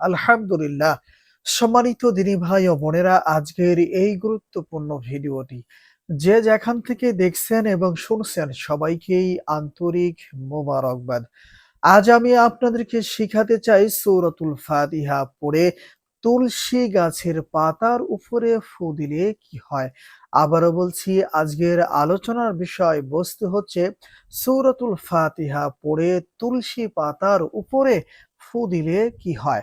আলহামদুলিল্লাহ। সম্মানিত ভাই ও বোনেরা, আজকের এই গুরুত্বপূর্ণ ভিডিওটি যে যেখান থেকে দেখছেন এবং শুনছেন সবাইকেই আন্তরিক মোবারকবাদ। আজ আমি আপনাদেরকে শিখাতে চাই সূরাতুল ফাতিহা পড়ে তুলসী গাছের পাতার উপরে ফু দিলে কি হয়। আবারও বলছি, আজকের আলোচনার বিষয় বস্তু হচ্ছে সৌরতুল ফাতিহা, পড়ে তুলসী পাতার উপরে ফু দিলে কি হয়?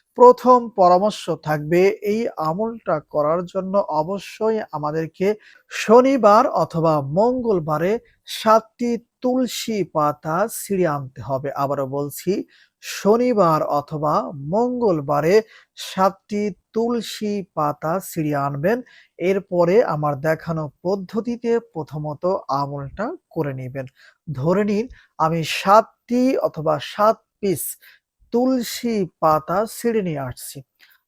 প্রথম পরামর্শ থাকবে এই আমলটা করার জন্য অবশ্যই আমাদেরকে শনিবার অথবা মঙ্গলবারে সাতটি তুলসী পাতা ছিঁড়ে আনতে হবে। আবারও বলছি, শনিবার অথবা মঙ্গলবারে সাতটি তুলসী পাতা ছিঁড়ে আনবেন। এরপরে আমার দেখানো পদ্ধতিতে প্রথমত আমলটা করে নেবেন। ধরে নিন, আমি সাতটি অথবা সাত পিস তুলসী পাতা ছিঁড়ে নিয়ে আসছি।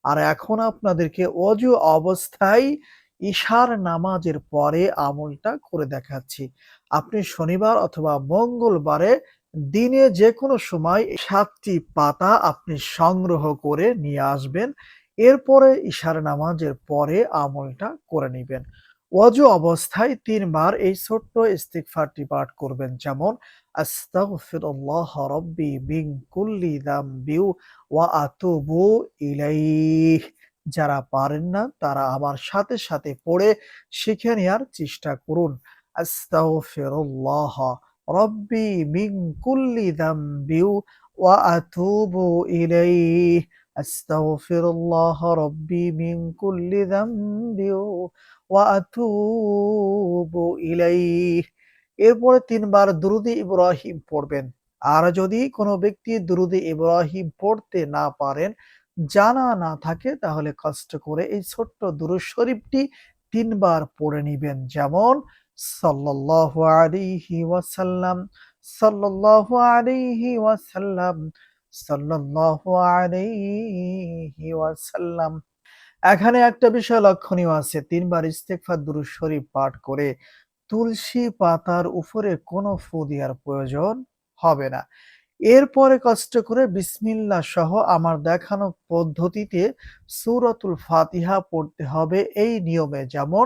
আর এখন আপনাদেরকে অজু অবস্থায় ঈশার নামাজের পরে আমলটা করে দেখাচ্ছি। আপনি শনিবার অথবা মঙ্গলবারে দিনে যে কোনো সময় সাতটি পাতা আপনি সংগ্রহ করে নিয়ে আসবেন। এরপরে ঈশার নামাজের পরে আমলটা করে নেবেন। অজু অবস্থায় তিনবার এই ছোট্ট ইস্তিগফারটি পাঠ করবেন। যেমন, আস্তাগফিরুল্লাহ রাব্বি মিন কুল্লি যামবি ওয়া আতুবু ইলাইহ। যারা পারেন না, তারা আমার সাথে সাথে পড়ে শিখে নেয়ার চেষ্টা করুন। আস্তাগফিরুল্লাহ রাব্বি মিন কুল্লি যামবি ওয়া আতুবু ইলাইহ। আস্তাগফিরুল্লাহ রাব্বি মিন কুল্লি যামবি ওয়া আতুবু ইলাইহ। এরপরে তিনবার দুরুদে ইব্রাহিম পড়বেন। আর যদি কোনো ব্যক্তি দুরুদে ইব্রাহিম পড়তে না পারেন, জানা না থাকে, তাহলে কষ্ট করে এই ছোট্ট দুরুদ শরীফটি তিনবার পড়ে নিবেন। যেমন, সাল্লাল্লাহু আলাইহি ওয়াসাল্লাম, সাল্লাল্লাহু আলাইহি ওয়াসাল্লাম ওয়াসাল্লাম। এখানে একটা বিষয় লক্ষণীয় আছে, তিনবার ইস্তেগফার দুরূদ শরীফ পাঠ করে তুলসী পাতার উপরে কোনো ফু প্রয়োজন হবে না। এরপরে কষ্ট করে বিসমিল্লাহ সহ আমার দেখানো পদ্ধতিতে সুরতুল ফাতিহা পড়তে হবে এই নিয়মে। যেমন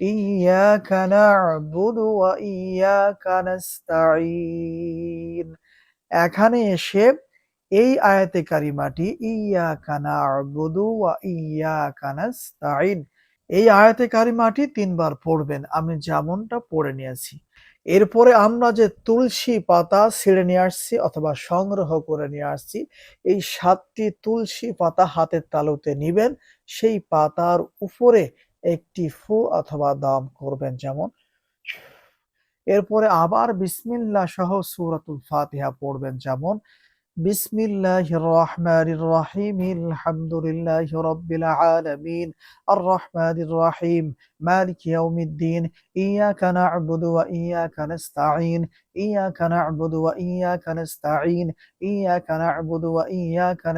إياك نعبد وإياك نستعين এখানে এসে এই আয়াতে কারিমাটি ইয়াকা না'বুদু ওয়া ইয়াকা নাস্তাইন এই আয়াতে কারিমাটি তিনবার পড়বেন আমি যেমনটা পড়ে নিয়েছি এরপরে আমরা যে তুলসী পাতা ছিঁড়ে নিয়ে আসছি অথবা সংগ্রহ করে নিয়ে আসছি এই সাতটি তুলসী পাতা হাতের তালুতে নিবেন সেই পাতার উপরে একটি ফু অথবা দম করবেন যেমন, এরপরে আবার বিসমিল্লা সহ সুরাতুল ফাতিহা পড়বেন যেমন বিসমিল্লাহ রহিম আলামিন আর রহিম ইয়াউমিদ্দিন, ইয়াকা না'বুদু ওয়া ইয়াকা ইয়াকা না'বুদু ওয়া ইয়াকা ইয়াকা না'বুদু ওয়া ইয়াকা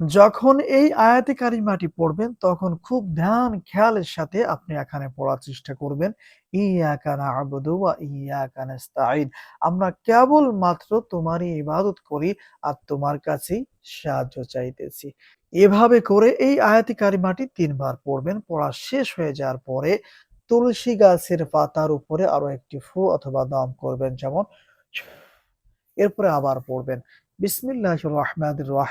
যখন এই আয়াতে কারিমাটি পড়বেন, তখন খুব ধ্যান, খেয়ালের সাথে আপনি এখানে পড়ার চেষ্টা করবেন। আমরা কেবল মাত্র তোমারই ইবাদত করি আর তোমার কাছেই সাহায্য চাইতেছি। এভাবে করে এই আয়াতি কারিমাটি তিনবার পড়বেন। পড়া শেষ হয়ে যাওয়ার পরে তুলসী গাছের পাতার উপরে আরও একটি ফু অথবা দম করবেন, যেমন এরপরে আবার পড়বেন। তিনবার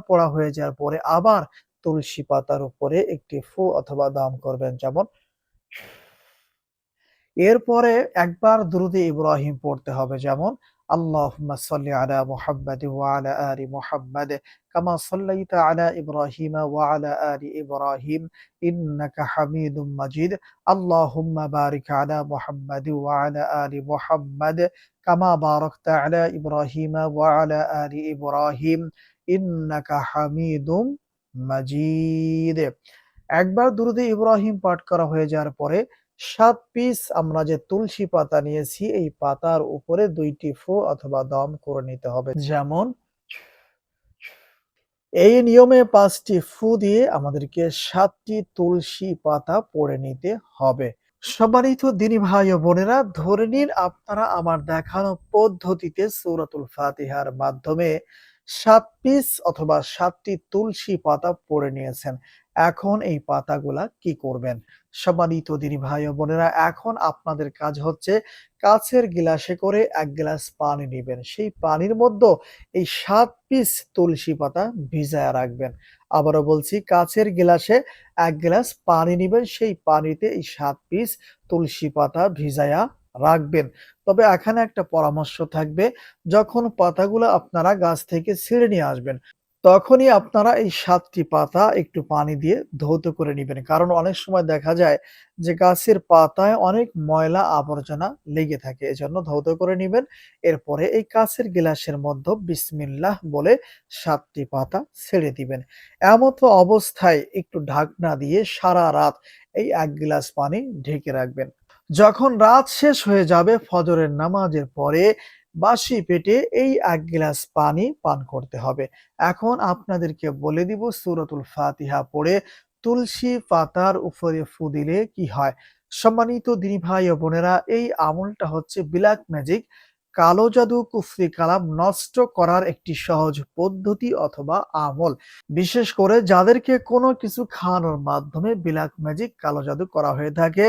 পড়া হয়ে যাওয়ার পরে আবার তুলসী পাতার উপরে একটি ফু অথবা দাম করবেন। যেমন, এরপরে একবার দুরুদে ইব্রাহিম পড়তে হবে। যেমন আল্লাহুম্মা সাল্লি আলা মুহাম্মাদ ওয়া আলা আলি মুহাম্মাদ কামা সাল্লাইতা আলা ইব্রাহিম ওয়া আলা আলি ইব্রাহিম ইন্নাকা হামিদুম মাজিদ আল্লাহুম্মা বারিক আলা মুহাম্মাদ ওয়া আলা আলি মুহাম্মাদ কামা বারাকতা আলা ইব্রাহিম ওয়া আলা আলি ইব্রাহিম ইন্নাকা হামিদুম মাজিদ একবার দুরুদে ইব্রাহিম পাঠ করা হয়ে যাওয়ার পরে সাত পিস আমরা যে তুলসী পাতা নিয়েছি, এই পাতার উপরে দুইটি ফু অথবা দম করে নিতে হবে। যেমন, এই নিয়মে পাঁচটি ফু দিয়ে আমাদেরকে সাতটি তুলসী পাতা পড়ে নিতে হবে। সম্মানিত দিনী ভাই ও বোনেরা, ধরে নিন আপনারা আমার দেখানো পদ্ধতিতে সূরাতুল ফাতিহার মাধ্যমে সাত পিস অথবা সাতটি তুলসী পাতা পড়ে নিয়েছেন। এখন এই পাতাগুলা কি করবেন? সম্মানিত দিনী ভাই ও বোনেরা, এখন আপনাদের কাজ হচ্ছে কাছের গিলাসে করে এক গ্লাস পানি নেবেন। সেই পানির মধ্যে এই সাত পিস তুলসী পাতা ভিজায় রাখবেন। আবারও বলছি, কাছের গিলাসে এক গ্লাস পানি নেবেন। সেই পানিতে এই সাত পিস তুলসী পাতা ভিজায়া রাখবেন। তবে এখানে একটা পরামর্শ থাকবে, যখন পাতাগুলো আপনারা গাছ থেকে ছিঁড়ে নিয়ে আসবেন, তখনই আপনারা এই সাতটি পাতা একটু পানি দিয়ে ধৌত করে নিবেন। কারণ অনেক সময় দেখা যায় যে গাছের পাতায় অনেক ময়লা আবর্জনা লেগে থাকে, এজন্য ধৌত করে নিবেন। এরপরে এই কাছের গিলাসের মধ্যে বিসমিল্লাহ বলে সাতটি পাতা ছেড়ে দিবেন। এমতো অবস্থায় একটু ঢাকনা দিয়ে সারা রাত এই এক গ্লাস পানি ঢেকে রাখবেন। যখন রাত শেষ হয়ে যাবে ফজরের নামাজের পরে, বাসি পেটে এই এক গ্লাস পানি পান করতে হবে। এখন আপনাদেরকে বলে দিব সুরতুল ফাতিহা পড়ে তুলসী পাতার উপরে ফু দিলে কি হয়? সম্মানিত দিনী ভাই ও বোনেরা, এই আমলটা হচ্ছে ব্ল্যাক ম্যাজিক কালো জাদু কুফরি কালাম নষ্ট করার একটি সহজ পদ্ধতি অথবা আমল। বিশেষ করে যাদেরকে কোনো কিছু খাওয়ানোর মাধ্যমে বিলাক ম্যাজিক কালো জাদু করা হয়ে থাকে,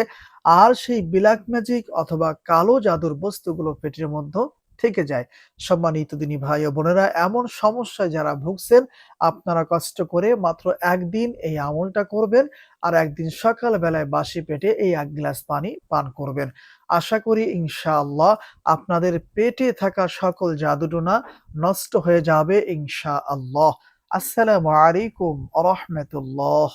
আর সেই বিলাক ম্যাজিক অথবা কালো জাদুর বস্তুগুলো পেটের মধ্যে থেকে যায়। সম্মানিত দিনী ভাই ও বোনেরা, এমন সমস্যায় যারা ভুগছেন, আপনারা কষ্ট করে মাত্র একদিন এই আমলটা করবেন আর একদিন সকাল বেলায় বাসি পেটে এই এক গ্লাস পানি পান করবেন। আশা করি ইনশাআল্লাহ আপনাদের পেটে থাকা সকল জাদুটোনা নষ্ট হয়ে যাবে ইনশাআল্লাহ। আসসালামু আলাইকুম আ রহমতুল্লাহ।